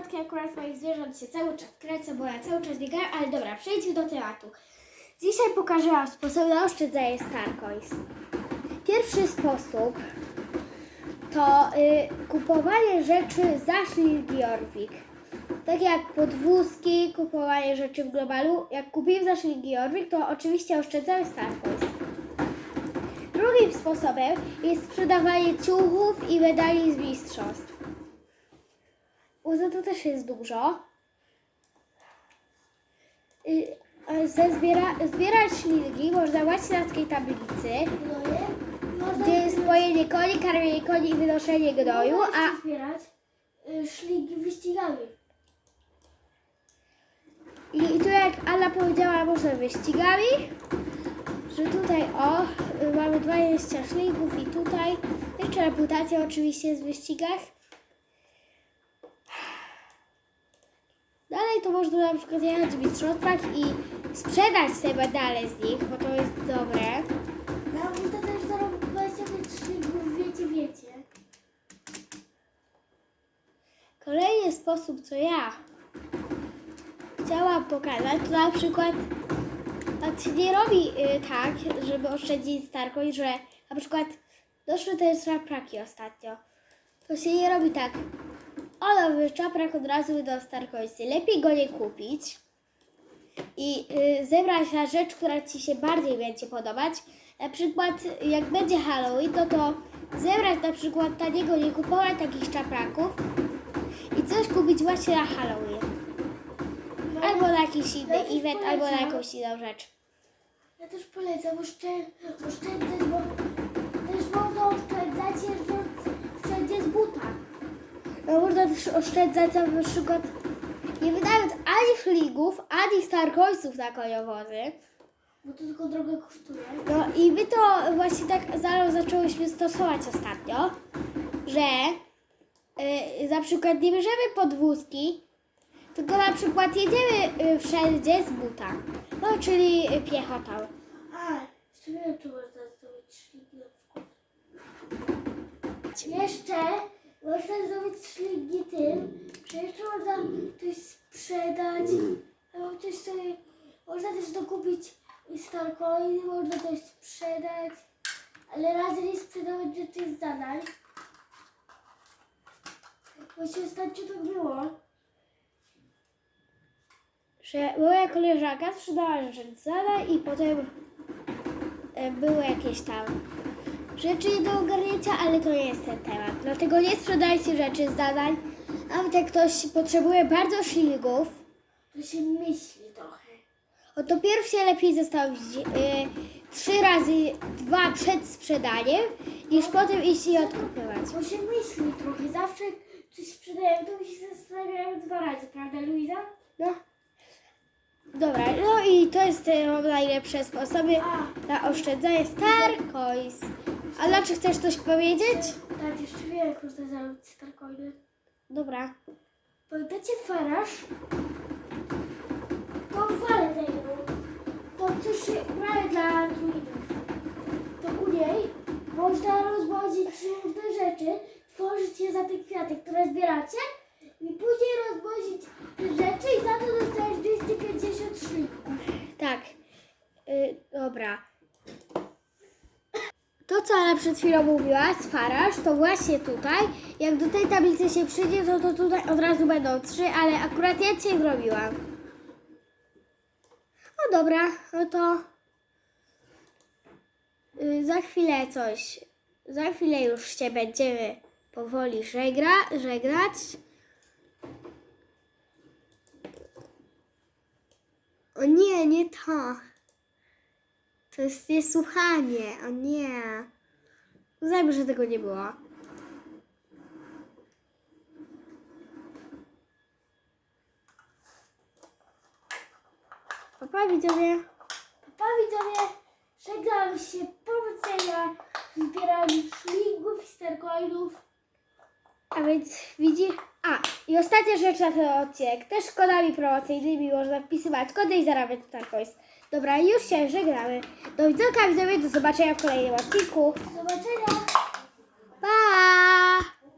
ulotki akurat moich zwierząt się cały czas kręcą, bo ja cały czas biegam, ale dobra, przejdźmy do tematu. Dzisiaj pokażę Wam sposób na oszczędzanie Starcoins. Pierwszy sposób to y, kupowanie rzeczy za szligi Jorvik. Tak jak podwózki, kupowanie rzeczy w globalu. Jak kupimy za szligi Jorvik, to oczywiście oszczędzamy Starcoins. Drugim sposobem jest sprzedawanie ciuchów i medali z mistrzostw. U za to też jest dużo. Y, Ze zbiera, zbierać śligi można właśnie na takiej tablicy, gdzie jest spojenie koni, karmienie koni i wynoszenie gnoju, a zbierać y, szligi wyścigami. i, i tu jak Anna powiedziała, można wyścigami, że tutaj o, y, mamy 20 szligów i tutaj jeszcze reputacja oczywiście jest w wyścigach. Dalej to można na przykład jechać w mistrzostwach i sprzedać te medale z nich, bo to jest dobre. Ja można też zarobić 25 szligów, wiecie, wiecie. Kolejny sposób, co ja chciałam pokazać, to na przykład tak się nie robi y, tak, żeby oszczędzić starkość, że na przykład doszły te czapraki ostatnio. To się nie robi tak. O, nowy czaprak od razu do starkości. Lepiej go nie kupić i y, zebrać na rzecz, która Ci się bardziej będzie podobać. Na przykład jak będzie Halloween, to to zebrać na przykład taniego, nie kupować takich czapraków i coś kupić właśnie na Halloween. Albo na jakiś inny Ja też event, albo na polecam. jakąś inną rzecz. Ja też polecam oszczę- oszczędzać, bo można też oszczędzać na przykład nie wydając ani szligów, ani starkońców na koniowozy. Bo to tylko drogo kosztuje. No i my to właśnie tak za- zaczęłyśmy stosować ostatnio, że y, na przykład nie bierzemy podwózki, tylko na przykład jedziemy y, wszędzie z buta. No czyli y, piechotą. A, jeszcze wiem, czy można zrobić szligi można zrobić szligi tym, że jeszcze można coś sprzedać, albo coś sobie, można też dokupić Starcoin, można coś sprzedać, ale razem nie sprzedawać rzeczy z zadań. Właśnie ostatnio tak było. że moja koleżanka sprzedała rzeczy z zadań i potem e, były jakieś tam rzeczy do ogarnięcia, ale to nie jest ten temat. Dlatego nie sprzedajcie rzeczy z zadań. Nawet jak ktoś potrzebuje bardzo szlingów, To się myśli trochę. o to pierwsze lepiej zostawić e, trzy razy dwa przed sprzedaniem, niż potem iść i odkupywać. Bo się myśli trochę. Zawsze coś sprzedają, to się zastanawiają dwa razy, prawda Luiza? No. Dobra, no i to jest e, najlepsze sposoby A, na oszczędzanie Star Coins. A dlaczego chcesz coś powiedzieć? tak, jeszcze wiem, jak można zarobić Starcoiny. Dobra. Pamiętacie Faraż? To wale tego. To coś się ubranie dla druidów. To u niej można rozwozić różne rzeczy, tworzyć je za te kwiaty, które zbieracie i później rozwozić te rzeczy i za to dostajesz 250 szlików. Tak. Y, dobra. To, co Anna przed chwilą mówiła, sfaraż, to właśnie tutaj. Jak do tej tablicy się przyjdzie, to, to tutaj od razu będą trzy, ale akurat ja dzisiaj zrobiłam. No dobra, no to y, za chwilę coś, za chwilę już się będziemy powoli żegra, żegnać. O nie, nie to. To jest niesłuchanie. O nie. Uznajmy, że tego nie było. Papa widzowie. Pa widzowie, żegnam się, powodzenia w zbieraniu szlingów i starcoinów. A więc widzi. A, i ostatnia rzecz na ten odcinek. Też kodami promocyjnymi można wpisywać kody i zarabiać Starcoins. Dobra, już się żegnamy. Do widzenia widzowie, do zobaczenia w kolejnym odcinku. Do zobaczenia. Pa!